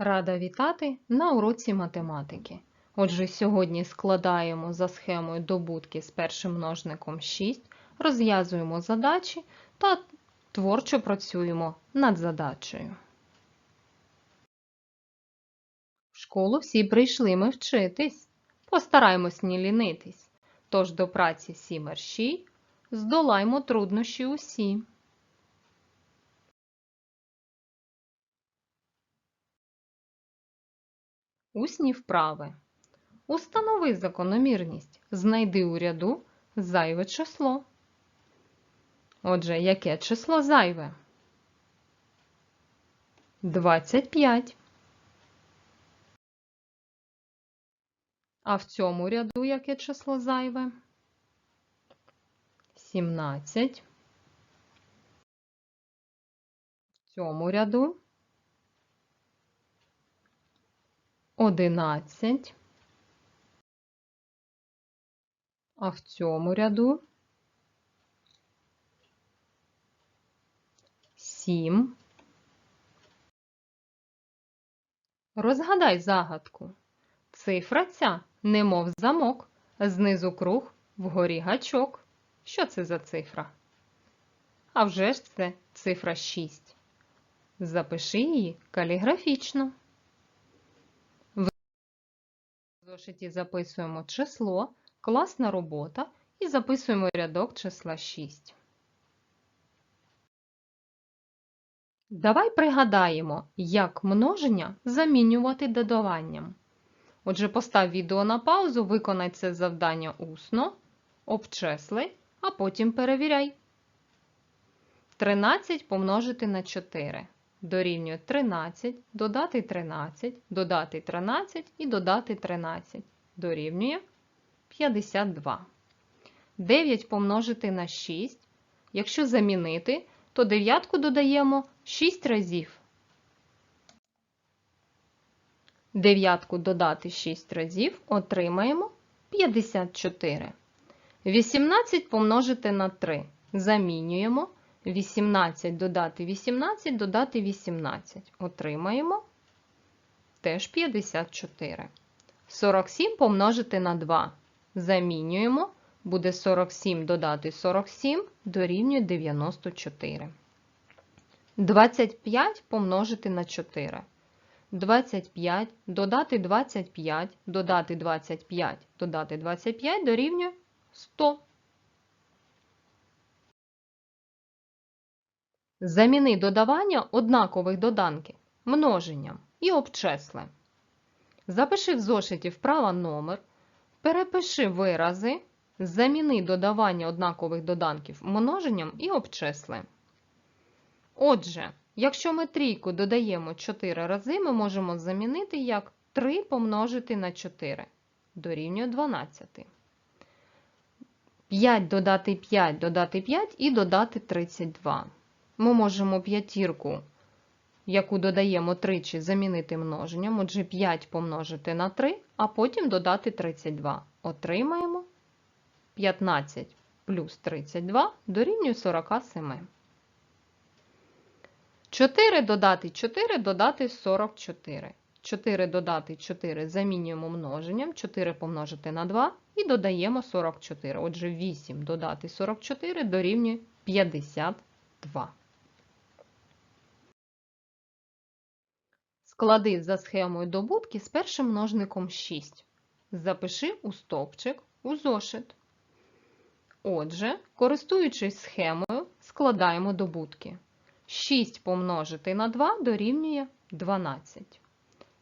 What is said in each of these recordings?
Рада вітати на уроці математики. Отже, сьогодні складаємо за схемою добутки з першим множником 6, розв'язуємо задачі та творчо працюємо над задачею. В школу всі прийшли ми вчитись. Постараймось не лінитись. Тож до праці всі мерщій, здолаймо труднощі усі. Усні вправи. Установи закономірність. Знайди у ряду зайве число. Отже, яке число зайве? 25. А в цьому ряду яке число зайве? 17. В цьому ряду 11. А в цьому ряду 7. Розгадай загадку. Цифра ця, немов замок, знизу круг, вгорі гачок. Що це за цифра? А вже ж це цифра 6. Запиши її каліграфічно. В зошиті записуємо число, класна робота і записуємо рядок числа 6. Давай пригадаємо, як множення замінювати додаванням. Отже, постав відео на паузу, виконай це завдання усно, обчисли, а потім перевіряй. 13 помножити на 4 дорівнює 13, додати 13, додати 13 і додати 13 дорівнює 52. 9 помножити на 6. Якщо замінити, то дев'ятку додаємо 6 разів. Дев'ятку додати 6 разів отримаємо 54. 18 помножити на 3. Замінюємо. 18 додати 18, додати 18. Отримаємо теж 54. 47 помножити на 2. Замінюємо. Буде 47 додати 47 дорівнює 94. 25 помножити на 4. 25 додати 25, додати 25, додати 25 дорівнює 100. Заміни додавання однакових доданків множенням і обчисли. Запиши в зошиті вправа номер, перепиши вирази, заміни додавання однакових доданків множенням і обчисли. Отже, якщо ми трійку додаємо 4 рази, ми можемо замінити як 3 помножити на 4 дорівнює 12. 5 додати 5, додати 5 і додати 32. Ми можемо п'ятірку, яку додаємо тричі, замінити множенням. Отже, 5 помножити на 3, а потім додати 32. Отримаємо 15 плюс 32 дорівнює 47. 4 додати 4 додати 44. 4 додати 4 замінюємо множенням, 4 помножити на 2 і додаємо 44. Отже, 8 додати 44 дорівнює 52. Склади за схемою добутки з першим множником 6. Запиши у стовпчик у зошит. Отже, користуючись схемою, складаємо добутки. 6 помножити на 2 дорівнює 12.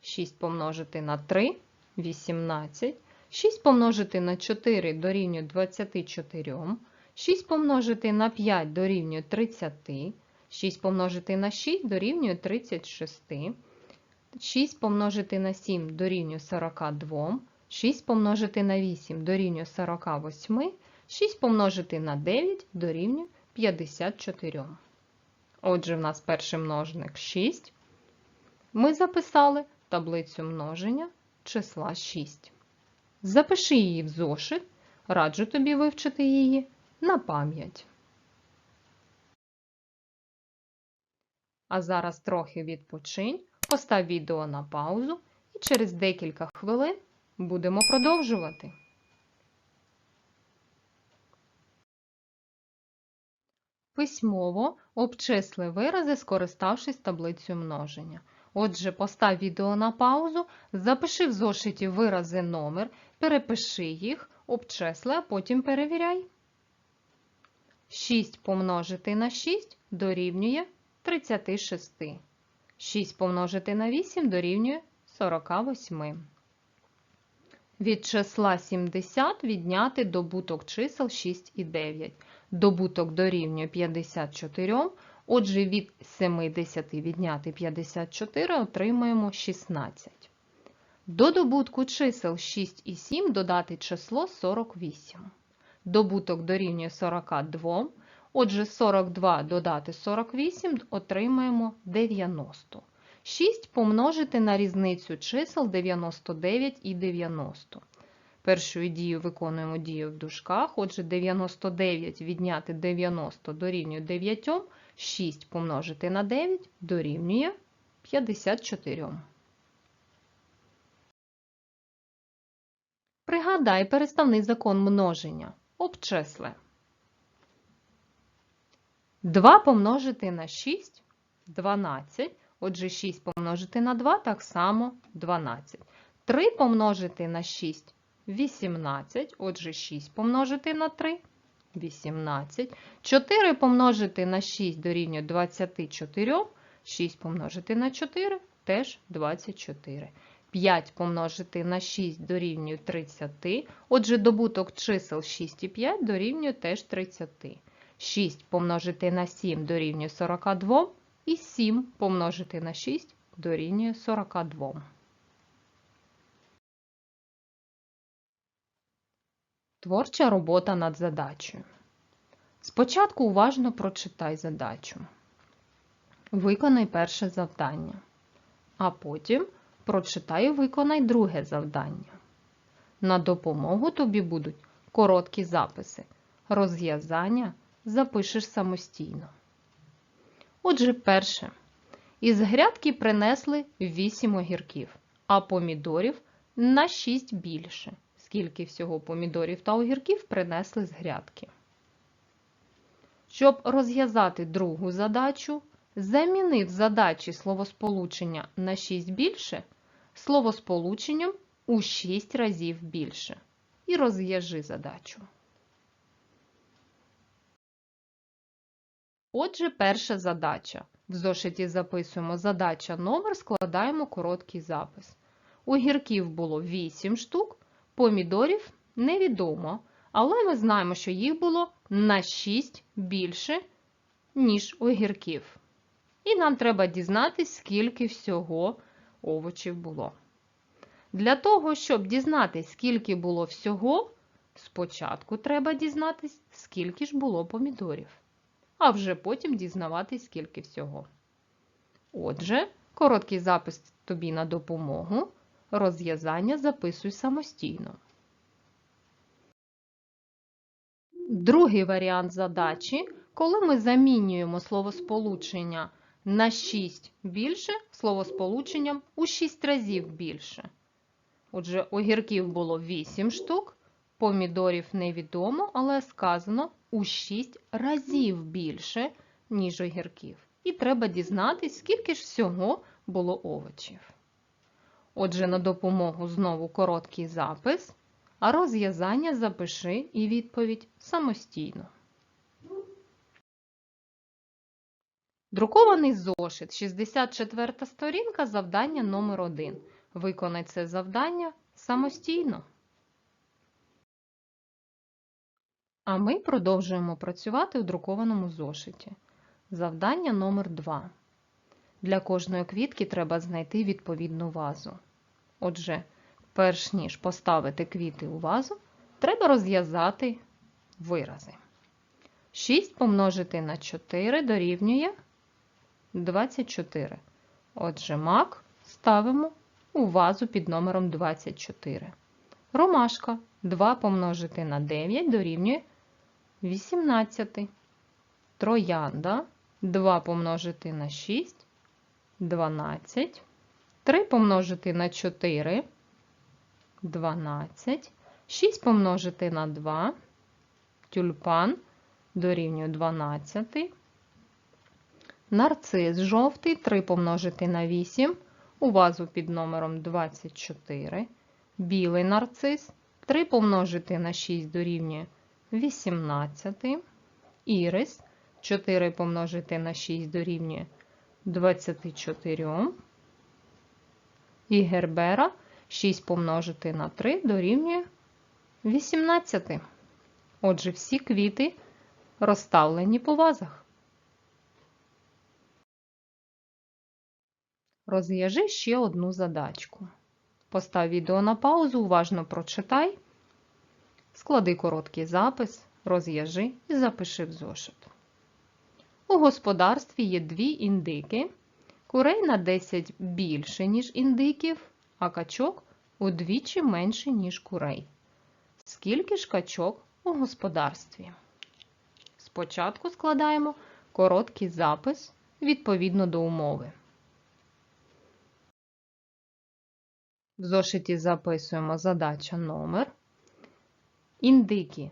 6 помножити на 3 18. 6 помножити на 4 дорівнює 24. 6 помножити на 5 дорівнює 30. 6 помножити на 6 дорівнює 36. 6 помножити на 7 дорівнює 42. 6 помножити на 8 дорівнює 48. 6 помножити на 9 дорівнює 54. Отже, в нас перший множник 6. Ми записали таблицю множення числа 6. Запиши її в зошит, раджу тобі вивчити її на пам'ять. А зараз трохи відпочинь, постав відео на паузу і через декілька хвилин будемо продовжувати. Письмово обчисли вирази, скориставшись таблицею множення. Отже, постав відео на паузу, запиши в зошиті вирази номер, перепиши їх, обчисли, а потім перевіряй. 6 помножити на 6 дорівнює 36. 6 помножити на 8 дорівнює 48. Від числа 70 відняти добуток чисел 6 і 9. Добуток дорівнює 54. Отже, від 70 відняти 54 отримаємо 16. До добутку чисел 6 і 7 додати число 48. Добуток дорівнює 42. Отже, 42 додати 48 отримаємо 90. 6 помножити на різницю чисел 99 і 90. Першою дією виконуємо дію в дужках. Отже, 99 відняти 90 дорівнює 9. 6 помножити на 9 дорівнює 54. Пригадай переставний закон множення. Обчисли. 2 помножити на 6 12. Отже, 6 помножити на 2 так само 12. 3 помножити на 6 18. Отже, 6 помножити на 3 18. 4 помножити на 6 дорівнює 24. 6 помножити на 4 теж 24. 5 помножити на 6 дорівнює 30. Отже, добуток чисел 6 і 5 дорівнює теж 30. 6 помножити на 7 дорівнює 42. І 7 помножити на 6 дорівнює 42. Творча робота над задачею. Спочатку уважно прочитай задачу. Виконай перше завдання. А потім прочитай і виконай друге завдання. На допомогу тобі будуть короткі записи. Розв'язання запишеш самостійно. Отже, перше. Із грядки принесли 8 огірків, а помідорів на 6 більше. Скільки всього помідорів та огірків принесли з грядки. Щоб розв'язати другу задачу, замінив задачі словосполучення на 6 більше словосполученням у 6 разів більше. І розв'яжи задачу. Отже, перша задача. В зошиті записуємо задача номер, складаємо короткий запис. Огірків було 8 штук, помідорів невідомо, але ми знаємо, що їх було на 6 більше, ніж огірків. І нам треба дізнатися, скільки всього овочів було. Для того, щоб дізнатися, скільки було всього, спочатку треба дізнатися, скільки ж було помідорів а вже потім дізнаватись, скільки всього. Отже, короткий запис тобі на допомогу. Розв'язання записуй самостійно. Другий варіант задачі, коли ми замінюємо словосполучення на 6 більше словосполученням у 6 разів більше. Отже, огірків було 8 штук, помідорів невідомо, але сказано у 6 разів більше, ніж огірків. І треба дізнатись, скільки ж всього було овочів. Отже, на допомогу знову короткий запис, а розв'язання запиши і відповідь самостійно. Друкований зошит, 64 сторінка, завдання номер 1 Виконай це завдання самостійно. А ми продовжуємо працювати у друкованому зошиті. Завдання номер 2 Для кожної квітки треба знайти відповідну вазу. Отже, перш ніж поставити квіти у вазу, треба розв'язати вирази. 6 помножити на 4 дорівнює 24. Отже, мак ставимо у вазу під номером 24. Ромашка 2 помножити на 9 дорівнює 18. Троянда 2 помножити на 6 12. 3 помножити на 4 12. 6 помножити на 2. Тюльпан дорівнює 12. Нарцис жовтий 3 помножити на 8. У вазу під номером 24. Білий нарцис 3 помножити на 6 дорівнює 18. Ірис 4 помножити на 6 дорівнює 24. І гербера 6 помножити на 3 дорівнює 18. Отже, всі квіти розставлені по вазах. Розв'яжи ще одну задачку. Постав відео на паузу, уважно прочитай, склади короткий запис, розв'яжи і запиши в зошит. У господарстві є дві індики. Курей на 10 більше, ніж індиків, а качок удвічі менше, ніж курей. Скільки ж качок у господарстві? Спочатку складаємо короткий запис відповідно до умови. В зошиті записуємо задача номер. Індики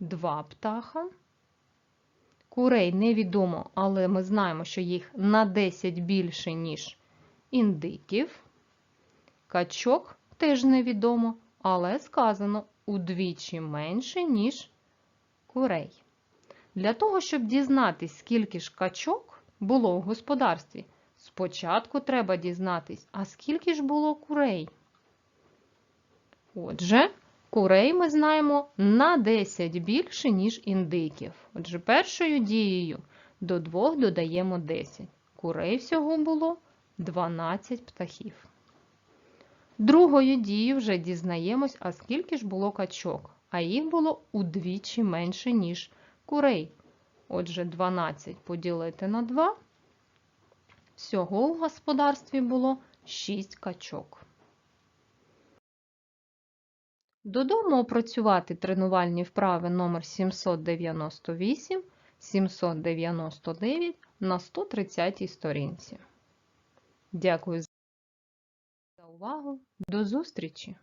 2 птаха. Курей невідомо, але ми знаємо, що їх на 10 більше, ніж індиків. Качок теж невідомо, але сказано удвічі менше, ніж курей. Для того, щоб дізнатись, скільки ж качок було в господарстві, спочатку треба дізнатись, а скільки ж було курей. Отже, курей ми знаємо на 10 більше, ніж індиків. Отже, першою дією до 2 додаємо 10. Курей всього було 12 птахів. Другою дією вже дізнаємось, а скільки ж було качок, а їх було удвічі менше, ніж курей. Отже, 12 поділити на 2. Всього у господарстві було 6 качок. Додому опрацювати тренувальні вправи номер 798, 799 на 130 сторінці. Дякую за увагу. До зустрічі!